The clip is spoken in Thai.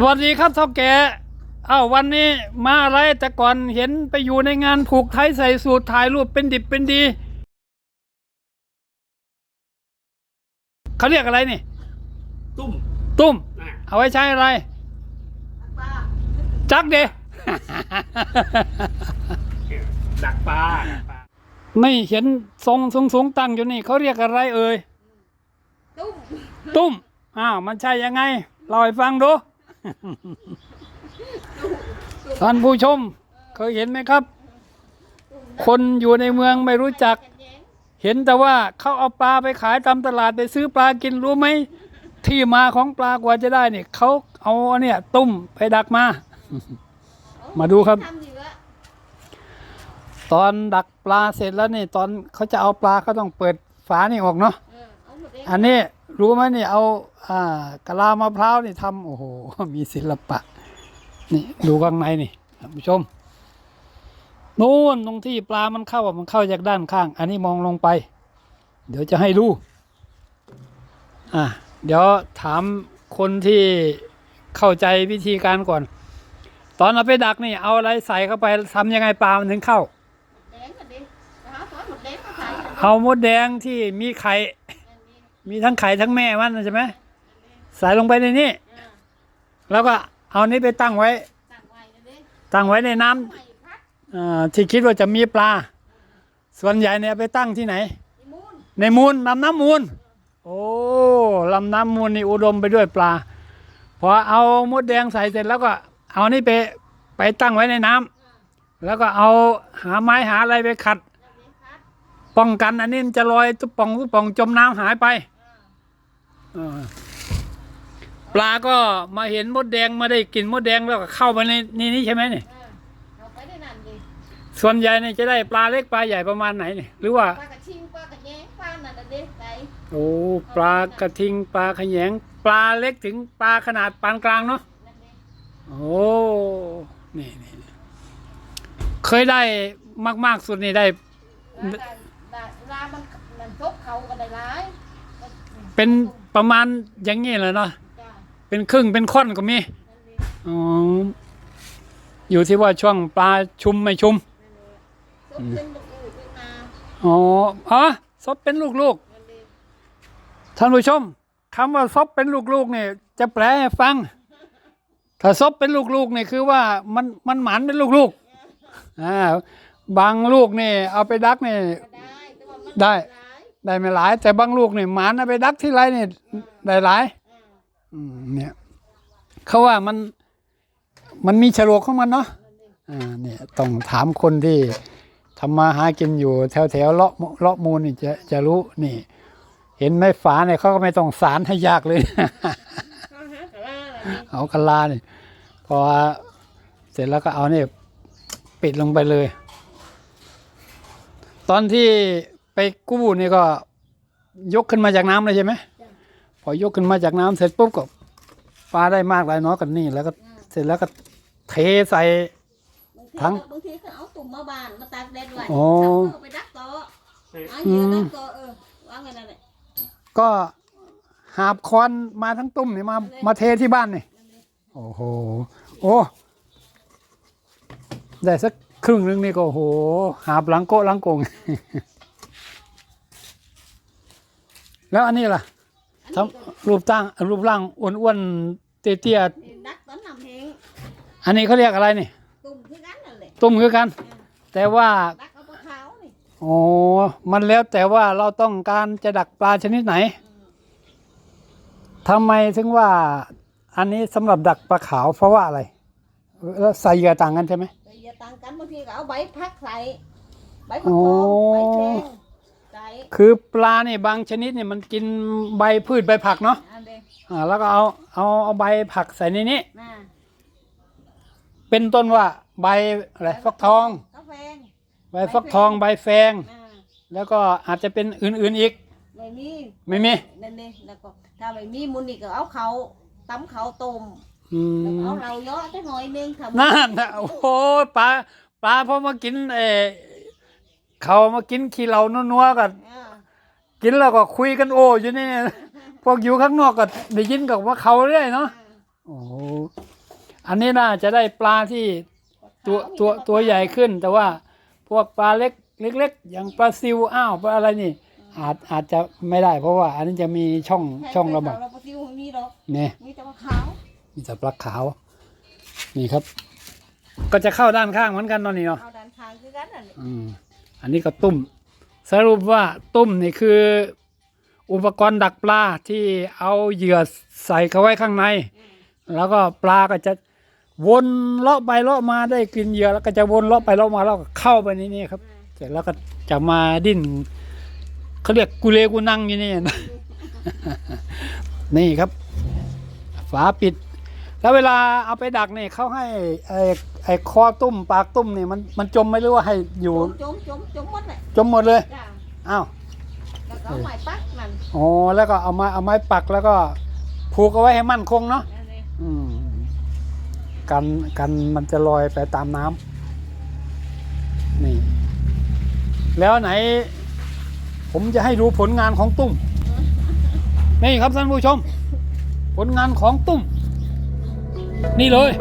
สวัสดีครับเท่าแก่อ้าววันนี้มาอะไรแต่ก่อนเห็นไปอยู่ในงานผูกไทยใส่สูตรถ่ายรูปเป็นดิบเป็นดี เขาเรียกอะไรนี่ ตุ้ม ตุ้มนะเอาไว้ใช้อะไร จักเด ดักปลาดักปลาไม่เห็นทรงสูงสูงๆตั้งอยู่นี่เขาเรียกอะไรเอ่ย ตุ้ม ตุ้ม อ้าว มันใช่ยังไงเล่าให้ฟังดู ท่านผู้ชม เคยเห็นไหมครับ คนอยู่ในเมืองไม่รู้จัก เห็นแต่ว่าเขาเอาปลาไปขายตามตลาดไปซื้อปลากินรู้ไหมที่มาของปลากว่าจะได้เนี่ยเขาเอาอันเนี่ยตุ้มไปดักมา มาดูครับ ตอนดักปลาเสร็จแล้วนี่ ตอนเขาจะเอาปลาเขาต้องเปิดฝานี่ออกเนาะอันนี้ รู้ไหมนี่เอาอ่ากะลามะพร้าวนี่ทำโอ้โห มีศิลปะ นี่ดูข้างในนี่ท่านผู้ชมนู่นตรงที่ปลามันเข้าอะมันเข้าจากด้านข้าง อันนี้มองลงไป เดี๋ยวจะให้ดูอะเดี๋ยวถามคนที่เข้าใจวิธีการก่อน ตอนเอาไปดักนี่เอาอะไรใส่เข้าไปทำยังไงปลามันถึงเข้าแดงกันดิหาซอสหมดแดงก็ใส่เอามดแดงที่มีไข่ มีทั้งไข่ทั้งแม่มันใช่ไหมใส่ลงไปในนี้แล้วก็เอานี้ไปตั้งไว้ ตั้งไว้นะดิตั้งไว้ในน้ำไม่พัดอ่าที่คิดว่าจะมีปลา ส่วนใหญ่เนี่ยไปตั้งที่ไหนอีมูนในมูลลำน้ำมูล โอ้ลำน้ำมูลนี่อุดมไปด้วยปลา พอเอามดแดงใส่เสร็จแล้วก็ เอานี่ไปไปตั้งไว้ในน้ำแล้วก็เอาหาไม้หาอะไรไปขัด แล้วดิพัดป้องกันอันนี้มันจะลอยตุ๊บป่องตุ๊บป่องจมน้ำหายไปเออ ปลาก็มาเห็นมดแดงมาได้กลินมดแดงแล้วก็เข้าไปในนี่นี่ใช่ไหมนี่เออเอาไปได้นั่นดิส่วนใหญ่เนี่ยจะได้ปลาเล็กปลาใหญ่ประมาณไหนนี่หรือว่าปลากระชิงปลากระแยงปลานั่นน่ะดิใส่โอ้ปลากระทิงปลาขยงปลาเล็กถึงปลาขนาดปานกลางเนาะนั่นดิโอ้นี่นี่นี่เคยได้มาก ๆ สุดนี่ได้ได้ได้ลามันมันทบเขาก็ได้หลายก็เป็น ประมาณอย่างนี้เลยเนาะจ้ะเป็นครึ่งเป็นค่อนก็มีนั่นดิอ๋ออยู่ที่ว่าช่วงปลาชุมไม่ชุมนั่นดิซุปเป็นลูกอู่เป็นนาอ๋ออ๋อซบเป็นลูกนั่นดิๆท่านผู้ชมคำว่าซบเป็นลูกๆเนี่ยจะแปลให้ฟัง ถ้าซบเป็นลูกๆเนี่ยคือว่ามันมันหมันเป็นลูกๆอ่าบางลูกเนี่ยเอาไปดักเนี่ยก็ได้แต่ว่ามัน ได้ไม่หลาย แต่บางลูกเนี่ยหมันเอาไปดักที่ไรเนี่ยได้หลายเนี่ยเขาว่ามันมันมีฉลกของมันเนาะอ่าเนี่ยต้องถามคนที่ทำมาหากินอยู่ แถวแถวๆเลาะเลาะมูลนี่จะจะรู้นี่ เห็นไหมฝาเนี่ยเขาก็ไม่ต้องสารให้ยากเลยเอากะลาล่ะนี่เอากะลาเนี่ยพอเสร็จแล้วก็เอาเนี่ยปิดลงไปเลย ตอนที่ ไปกู้นี่ก็ยกขึ้นมาจากน้ำเลยใช่ไหมพอยกขึ้นมาจากน้ำเสร็จปุ๊บก็ปลาได้มากหลายน้อยกันนี่ แล้วก็เสร็จแล้วก็เทใส่บางทีทั้งบางทีก็เอาตุ่มมาบานมาตากแดดไว้โอ้ทำเอาไปดักต่อเอาเหยื่อดักต่อเออวางไว้นั่นแหละก็หาบคอนมาทั้งตุ้มนี่มามาเทที่บ้านนี่นั่นดิโอ้โหโอ้ได้สักครึ่งนึงนี่ก็โอ้โหหาบหลังโกะหลังกง แล้วอันนี้ล่ะทำรูปตั้งรูปร่างอ้วนๆเตี้ยนี่ดักตอนนำเพลงๆอันนี้เขาเรียกอะไรนี่ตุ่มคือกันนั่นแหละตุ้มคือกัน แต่ว่าดักเอาปลาขาวนี่โอ้มันแล้วแต่ว่าเราต้องการจะดักปลาชนิดไหน ทำไมถึงว่าอันนี้สำหรับดักปลาขาวเพราะว่าอะไร แล้วใส่เหยื่อต่างกันใช่ไหมแต่อย่าต่างกันบางทีก็เคือปลาเนี่ยบางชนิดเนี่ยมันกินใบพืชใบผักเนาะอันเดียวอ่าแล้วก็เอาเอาเอาใบผักใส่ในนี้น่ะเป็นต้นว่าใบอะไรฟักทองกาแฟใบฟักทองใบแฟงน่ะแล้วก็อาจจะเป็นอื่นๆอีก ไม่มีไม่มีนั่นเองแล้วก็ถ้าไม่มีมุนนี่ก็เอาเขาตำเขาต้มอืแล้วก็มเอาเราเยอะได้หน่อยนึงทำนั่นนะโอ้โหปลาปลาพอมากินเออ เขามากินขี้เหล้านัวๆกันอ่ากินแล้วก็คุยกันโอ้อยู่นี่พวกอยู่ข้างนอกก็ได้ยินกับว่าเขาเรื่อยเนาะอ่าโอ้โหอันนี้น่าจะได้ปลาที่ตัวตัวตัวใหญ่ขึ้น แต่ว่าพวกปลาเล็กเล็ก ๆ อย่างปลาซิวอ้าวปลาอะไรนี่ อาจอาจจะไม่ได้ เพราะว่า อันนี้จะมีช่องช่องระบาดเราปฏิวมีดอกเนี่ยมีแต่ว่าขาวมีแต่ปลาขาว นี่ครับ ก็จะเข้าด้านข้างเหมือนกันเนอนนี่เนาะเอาด้านทางคือกันนั่นแหละอืม อันนี้ก็ตุ้ม สรุปว่าตุ้มนี่คือ อุปกรณ์ดักปลาที่เอาเหยื่อใส่เข้าไว้ข้างใน แล้วก็ปลาก็จะวนเลาะไปเลาะมาได้กินเหยื่อแล้วก็จะวนเลาะไปเลาะมาแล้วก็เข้าไปในนี่ครับ เสร็จแล้วก็จะมาดิ้นเขาเรียกกุเลกุนังอยู่นี่นะนี่ครับ ฝาปิด แล้วเวลาเอาไปดักเนี่ยเขาให้ ไอ้ไอ้คอตุ้มปากตุ้มเนี่ยมันมันจมไหม่รู้ว่าให้อยู่จมจมจมหมดเลยจมหมดเลยจ้าอ้าวแล้วก็เอาไม้ปักนั่นอ๋อแล้วก็เอาไม้เอาไม้ปักแล้วก็ผูกเอาไว้ให้มั่นคงเนาะนั่นเองอืมกันกันมันจะลอยไปตามน้ำนี่ แล้วไหน ผมจะให้ดูผลงานของตุ้ม นี่ครับท่านผู้ชม ผลงานของตุ้ม นี่เลย